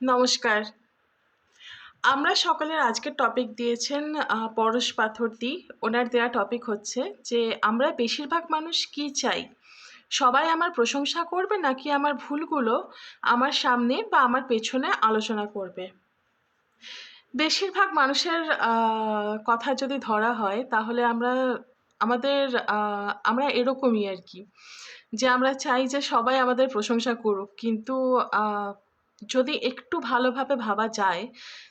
নমস্কার। আমরা সকলের আজকের টপিক দিয়েছেন পরশ পাথরদি ওনার দেওয়া টপিক হচ্ছে যে, আমরা বেশিরভাগ মানুষ কি চাই? সবাই আমার প্রশংসা করবে নাকি আমার ভুলগুলো আমার সামনে বা আমার পেছনে আলোচনা করবে? বেশিরভাগ মানুষের কথা যদি ধরা হয়, তাহলে আমরা, আমাদের আমরা এরকমই আর কি। যে আমরা চাই যে সবাই আমাদের প্রশংসা করুক, কিন্তু যদি একটু ভালোভাবে ভাবা যায়,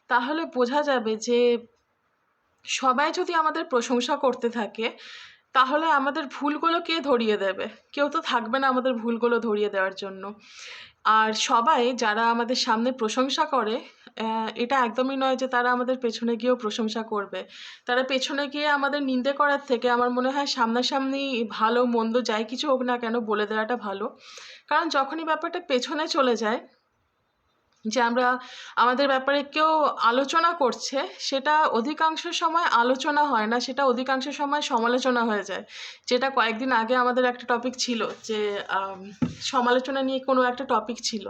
তাহলে বোঝা যাবে যে সবাই যদি আমাদের প্রশংসা করতে থাকে, তাহলে আমাদের ভুলগুলো কে ধরিয়ে দেবে? কেউ তো থাকবে না আমাদের ভুলগুলো ধরিয়ে দেওয়ার জন্য। আর সবাই যারা আমাদের সামনে প্রশংসা করে এটা একদমই নয় যে তারা আমাদের পেছনে গিয়েও প্রশংসা করবে। তারা পেছনে গিয়ে আমাদের নিন্দে করার থেকে আমার মনে হয় সামনাসামনি ভালো, মন্দ যাই কিছু হোক না কেন বলে দেওয়াটা ভালো। কারণ যখনই ব্যাপারটা পেছনে চলে যায় যে আমরা আমাদের ব্যাপারে কেউ আলোচনা করছে, সেটা অধিকাংশ সময় আলোচনা হয় না, সেটা অধিকাংশ সময় সমালোচনা হয়ে যায়। যেটা কয়েকদিন আগে আমাদের একটা টপিক ছিল যে সমালোচনা নিয়ে কোনো একটা টপিক ছিল।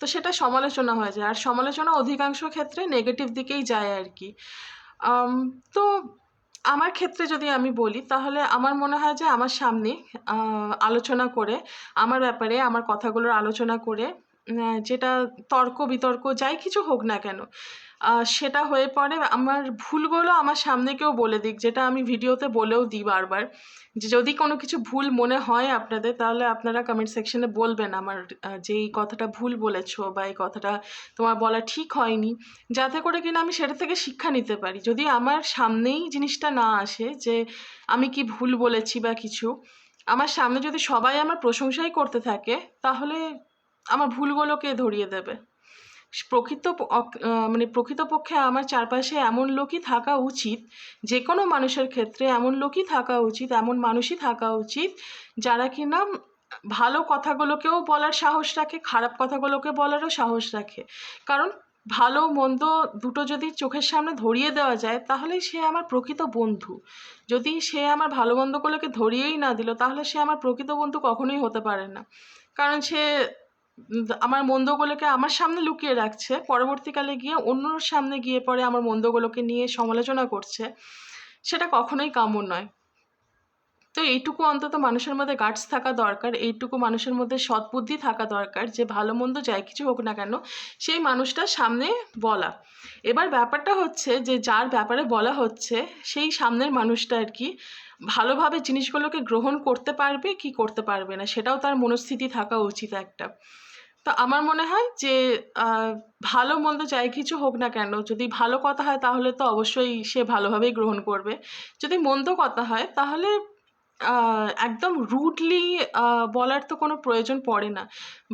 তো সেটা সমালোচনা হয়ে যায়। আর সমালোচনা অধিকাংশ ক্ষেত্রে নেগেটিভ দিকেই যায় আর কি। তো আমার ক্ষেত্রে যদি আমি বলি, তাহলে আমার মনে হয় যে আমার সামনে আলোচনা করে, আমার ব্যাপারে, আমার কথাগুলোর আলোচনা করে যেটা তর্ক বিতর্ক যাই কিছু হোক না কেন সেটা হয়ে পড়ে। আমার ভুলগুলো আমার সামনে কেউ বলে দিক, যেটা আমি ভিডিওতে বলেও দিই বারবার। যে যদি কোনো কিছু ভুল মনে হয় আপনাদের, তাহলে আপনারা কমেন্ট সেকশনে বলবেন আমার যে এই কথাটা ভুল বলেছ বা এই কথাটা তোমার বলা ঠিক হয়নি। যাতে করে কিনা আমি সেটা থেকে শিক্ষা নিতে পারি। যদি আমার সামনেই জিনিসটা না আসে যে আমি কি ভুল বলেছি বা কিছু, আমার সামনে যদি সবাই আমার প্রশংসাই করতে থাকে, তাহলে আমার ভুলগুলোকে ধরিয়ে দেবে। প্রকৃত মানে প্রকৃতপক্ষে আমার চারপাশে এমন লোকই থাকা উচিত যে কোনো মানুষের ক্ষেত্রে এমন লোকই থাকা উচিত, এমন মানুষই থাকা উচিত যারা কিনা ভালো কথাগুলোকেও বলার সাহস রাখে, খারাপ কথাগুলোকে বলারও সাহস রাখে। কারণ ভালো মন্দ দুটো যদি চোখের সামনে ধরিয়ে দেওয়া যায় তাহলেই সে আমার প্রকৃত বন্ধু। যদি সে আমার ভালো মন্দগুলোকে ধরিয়েই না দিল, তাহলে সে আমার প্রকৃত বন্ধু কখনোই হতে পারে না। কারণ সে আমার মন্দগুলোকে আমার সামনে লুকিয়ে রাখছে। পরবর্তীকালে গিয়ে অন্যর সামনে গিয়ে পরে আমার মন্দগুলোকে নিয়ে সমালোচনা করছে। সেটা কখনোই কাম্য নয়। তো এইটুকু অন্তত মানুষের মধ্যে গার্ডস থাকা দরকার, এইটুকু মানুষের মধ্যে সৎবুদ্ধি থাকা দরকার যে ভালো মন্দ যাই কিছু হোক না কেন, সেই মানুষটার সামনে বলা। এবার ব্যাপারটা হচ্ছে যে যার ব্যাপারে বলা হচ্ছে, সেই সামনের মানুষটা আর কি ভালোভাবে জিনিসগুলোকে গ্রহণ করতে পারবে কি করতে পারবে না, সেটাও তার মনস্থিতি থাকা উচিত একটা। তো আমার মনে হয় যে ভালো মন্দ যাই কিছু হোক না কেন, যদি ভালো কথা হয় তাহলে তো অবশ্যই সে ভালোভাবেই গ্রহণ করবে। যদি মন্দ কথা হয় তাহলে একদম রুডলি বলার তো কোনো প্রয়োজন পড়ে না।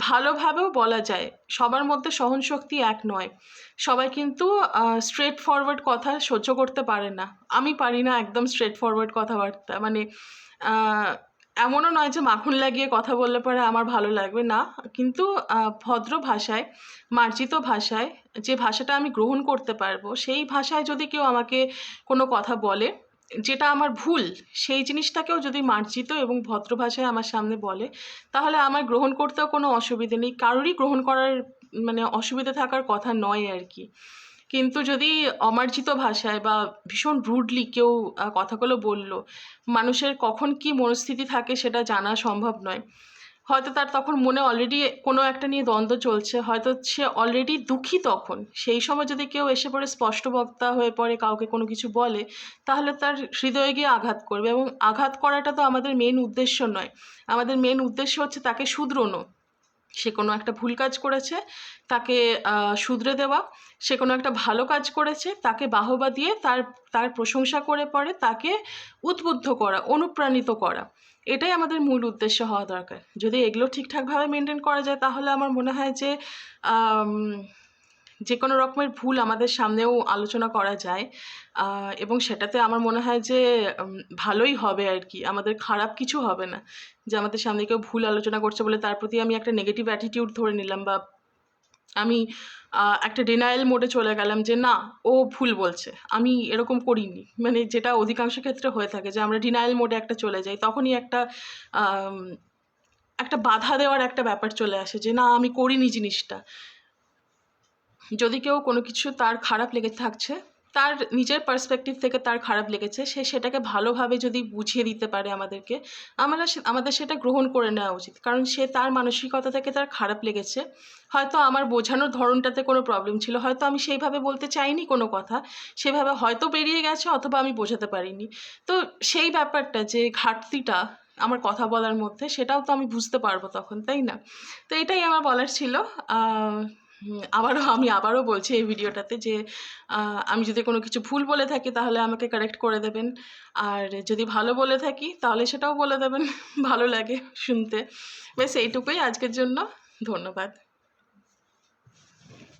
ভালোভাবেও বলা যায়, সবার মধ্যে সহনশক্তি এক নয়। সবাই কিন্তু স্ট্রেট ফরওয়ার্ড কথা সহ্য করতে পারে না। আমি পারি না একদম স্ট্রেট ফরওয়ার্ড কথাবার্তা মানে এমনও নয় যে মাখন লাগিয়ে কথা বললে পরে আমার ভালো লাগবে না। কিন্তু ভদ্র ভাষায়, মার্জিত ভাষায় যে ভাষাটা আমি গ্রহণ করতে পারব, সেই ভাষায় যদি কেউ আমাকে কোনো কথা বলে, যেটা আমার ভুল, সেই জিনিসটাকেও যদি মার্জিত এবং ভদ্র ভাষায় আমার সামনে বলে, তাহলে আমার গ্রহণ করতেও কোনো অসুবিধে নেই। কারোরই গ্রহণ করার মানে অসুবিধা থাকার কথা নয় আর কি। কিন্তু যদি অমার্জিত ভাষায় বা ভীষণ রুডলি কেউ কথাগুলো বলল, মানুষের কখন কি মনস্থিতি থাকে সেটা জানা সম্ভব নয়। হয়তো তার তখন মনে অলরেডি কোনো একটা নিয়ে দ্বন্দ্ব চলছে, হয়তো সে অলরেডি দুঃখী তখন। সেই সময় যদি কেউ এসে পড়ে স্পষ্ট বক্তা হয়ে পড়ে, কাউকে কোনো কিছু বলে, তাহলে তার হৃদয়ে গিয়ে আঘাত করবে এবং আঘাত করাটা তো আমাদের মেন উদ্দেশ্য নয়। আমাদের মেন উদ্দেশ্য হচ্ছে তাকে শুধরোনো। সে কোনো একটা ভুল কাজ করেছে, তাকে শুধরে দেওয়া, সে কোনো একটা ভালো কাজ করেছে, তাকে বাহবা দিয়ে তার তার প্রশংসা করে পরে তাকে উদ্বুদ্ধ করা, অনুপ্রাণিত করা। এটাই আমাদের মূল উদ্দেশ্য হওয়া দরকার। যদি এগুলো ঠিকঠাকভাবে মেনটেন করা যায়, তাহলে আমার মনে হয় যে যে কোনো রকমের ভুল আমাদের সামনেও আলোচনা করা যায় এবং সেটাতে আমার মনে হয় যে ভালোই হবে আর কি। আমাদের খারাপ কিছু হবে না যে আমাদের সামনে কেউ ভুল আলোচনা করছে বলে তার প্রতি আমি একটা নেগেটিভ অ্যাটিটিউড ধরে নিলাম বা আমি একটা ডিনায়াল মোডে চলে গেলাম যে, না, ও ভুল বলছে। আমি এরকম করিনি। মানে যেটা অধিকাংশ ক্ষেত্রে হয়ে থাকে যে আমরা ডিনায়াল মোডে একটা চলে যাই, তখনই একটা একটা বাধা দেওয়ার একটা ব্যাপার চলে আসে যে, না, আমি করিনি জিনিসটা। যদি কেউ কোনো কিছু তার খারাপ লেগে থাকছে, তার নিজের পার্সপেক্টিভ থেকে তার খারাপ লেগেছে, সে সেটাকে ভালোভাবে যদি বুঝিয়ে দিতে পারে আমাদেরকে, আমরা আমাদের সেটা গ্রহণ করে নেওয়া উচিত। কারণ সে তার মানসিকতা থেকে তার খারাপ লেগেছে। হয়তো আমার বোঝানোর ধরনটাতে কোনো প্রবলেম ছিল, হয়তো আমি সেইভাবে বলতে চাইনি কোনো কথা, সেভাবে হয়তো বেরিয়ে গেছে, অথবা আমি বোঝাতে পারিনি। তো সেই ব্যাপারটা যে ঘাটতিটা আমার কথা বলার মধ্যে, সেটাও তো আমি বুঝতে পারব তখন, তাই না? তো এটাই আমার বলার ছিল। আবারও আমি আবারও বলছি এই ভিডিওটাতে যে আমি যদি কোনো কিছু ভুল বলে থাকি তাহলে আমাকে কারেক্ট করে দেবেন। আর যদি ভালো বলে থাকি তাহলে সেটাও বলে দেবেন। ভালো লাগে শুনতে। বেশ, এইটুকুই আজকের জন্য। ধন্যবাদ।